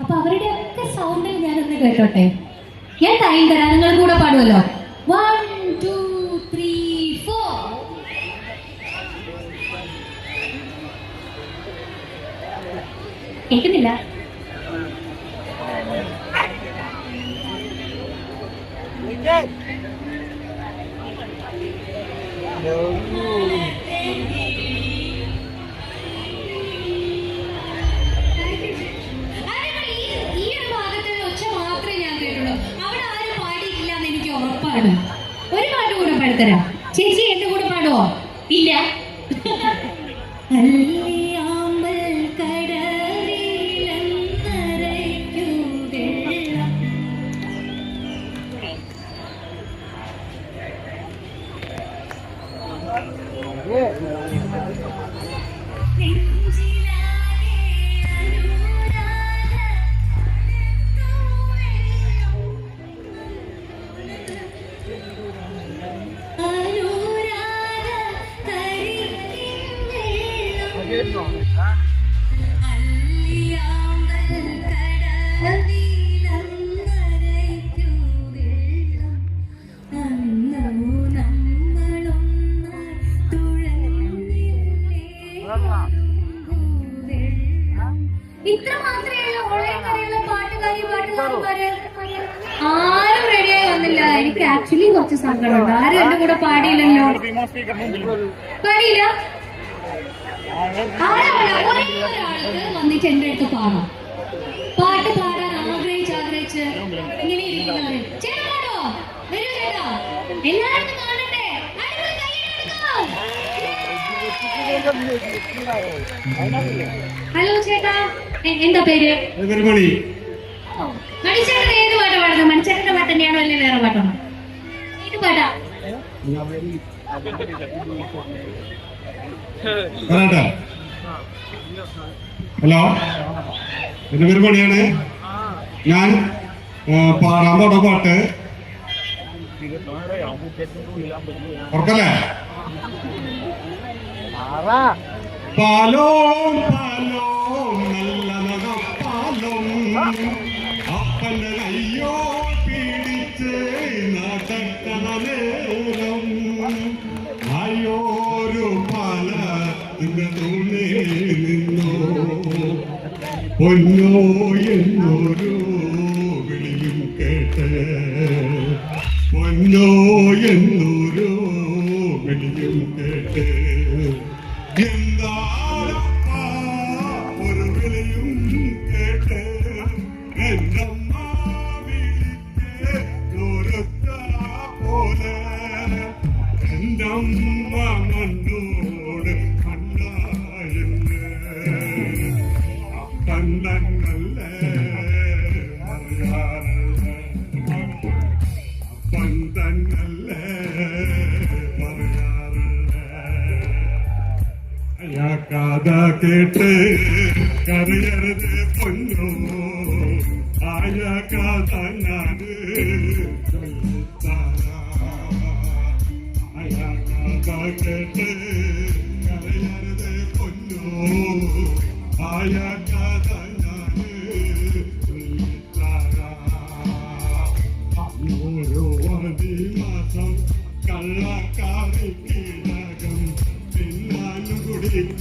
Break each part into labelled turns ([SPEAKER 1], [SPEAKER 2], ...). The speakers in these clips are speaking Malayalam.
[SPEAKER 1] അപ്പൊ അവരുടെ ഒക്കെ സൗണ്ടിൽ ഞാനൊന്ന് കേട്ടോട്ടെ? ഞാൻ ടൈം തരാം. നിങ്ങൾ കൂടെ പാടുമല്ലോ വൺ ടു ത്രീ ഫോർ കേൾക്കുന്നില്ല ആരെങ്കിലും ഈ- ഈ ഒരു ഭാഗത്തുള്ള ഒച്ച മാത്രമേ ഞാൻ കേട്ടുള്ളൂ അവിടെ ആരും പാടിയിട്ടില്ല എന്ന് എനിക്ക് ഉറപ്പാണ്. ഒരു പാട്ട് കൂടെ പാടിത്തരാം. ചേച്ചി എന്റെ കൂടെ പാടുവോ? ഇല്ല. നെഞ്ചിലാകെ ആരും റെഡിയായി വന്നില്ല. എനിക്ക് ആക്ച്വലി കുറച്ച് സങ്കടമുണ്ട്. ആരും എന്റെ കൂടെ പാടിയില്ലല്ലോ. പാടിയില്ല? ഒരാൾക്ക് വന്നിട്ട് എന്റെ അടുത്ത് പാടാം. പാട്ട് പാടാൻ ആഗ്രഹിച്ച് ആഗ്രഹിച്ച് ഇങ്ങനെ ഇരിക്കുന്നവര് ചേട്ടാ വരൂ ചേട്ടാ. ഹലോ ചേട്ടാ. എന്താ പേര്? പാടുന്നത് മനുഷ്യരുടെ പാട്ട് തന്നെയാണോ അല്ലെ വേറെ പാട്ടാണോ? ഏത് പാട്ടാ
[SPEAKER 2] ഹലോ? എന്റെ പേര് മണിയാണ്. ഞാൻ പാടാൻ പോണ പാട്ട്. ഉറക്കല്ലേ? പാലോ പാലോ നിന്നോ പൊന്നോ എന്നൊരു വിളിയും കേട്ട് പൊന്നോ എന്നൊരു വിളിയും കേട്ട്. കഥ കേട്ട് കരയരുത് പൊന്നോ. ആയ ഞാൻ അയാ കഥ കേട്ട് കരയരുത് പൊന്നോ. ആയ കഥ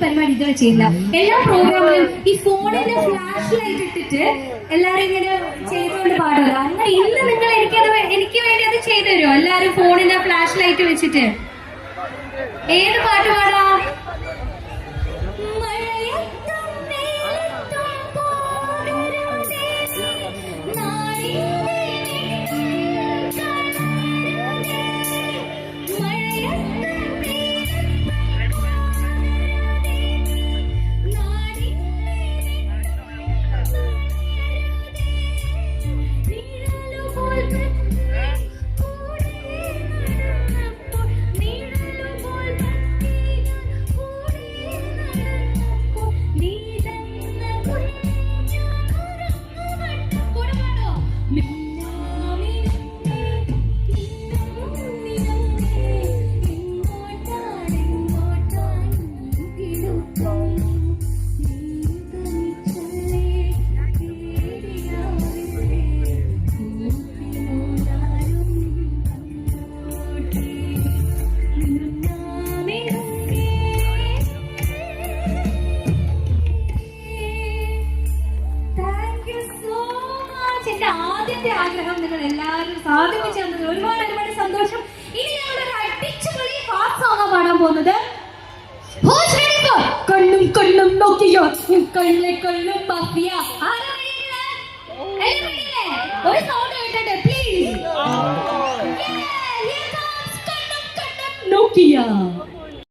[SPEAKER 1] പരിപാടി ചെയ്യില്ല എല്ലാ പ്രോഗ്രാമിലും ഈ ഫോണിന്റെ ഫ്ലാഷ് ലൈറ്റ് ഇട്ടിട്ട് എല്ലാരും ഇങ്ങനെ ചെയ്തുകൊണ്ട് പാടുക അങ്ങനെ ഇന്ന് തരുമോ എല്ലാരും ഫോണിന്റെ ഫ്ലാഷ് ലൈറ്റ് വെച്ചിട്ട്. ഏത് പാട്ട് പാടാം? ആദ്യത്തെ ആഗ്രഹം നിങ്ങൾ എല്ലാവരും സാധിപ്പിച്ചു തന്നത്. ഒരുപാട് ഒരുപാട് സന്തോഷം. ഇനി ഞങ്ങളൊരു അടിച്ചുപൊളി ഹാർട്ട് സോങ്ങാ പാടാൻ പോകുന്നത്. കണ്ണും കണ്ണും നോക്കിയോ? കണ്ണെ കണ്ണും പാപ്പിയാ? ഒരു സൗണ്ട് കേട്ടെ പ്ലീസ് കണ്ണും കണ്ണും നോക്കിയ?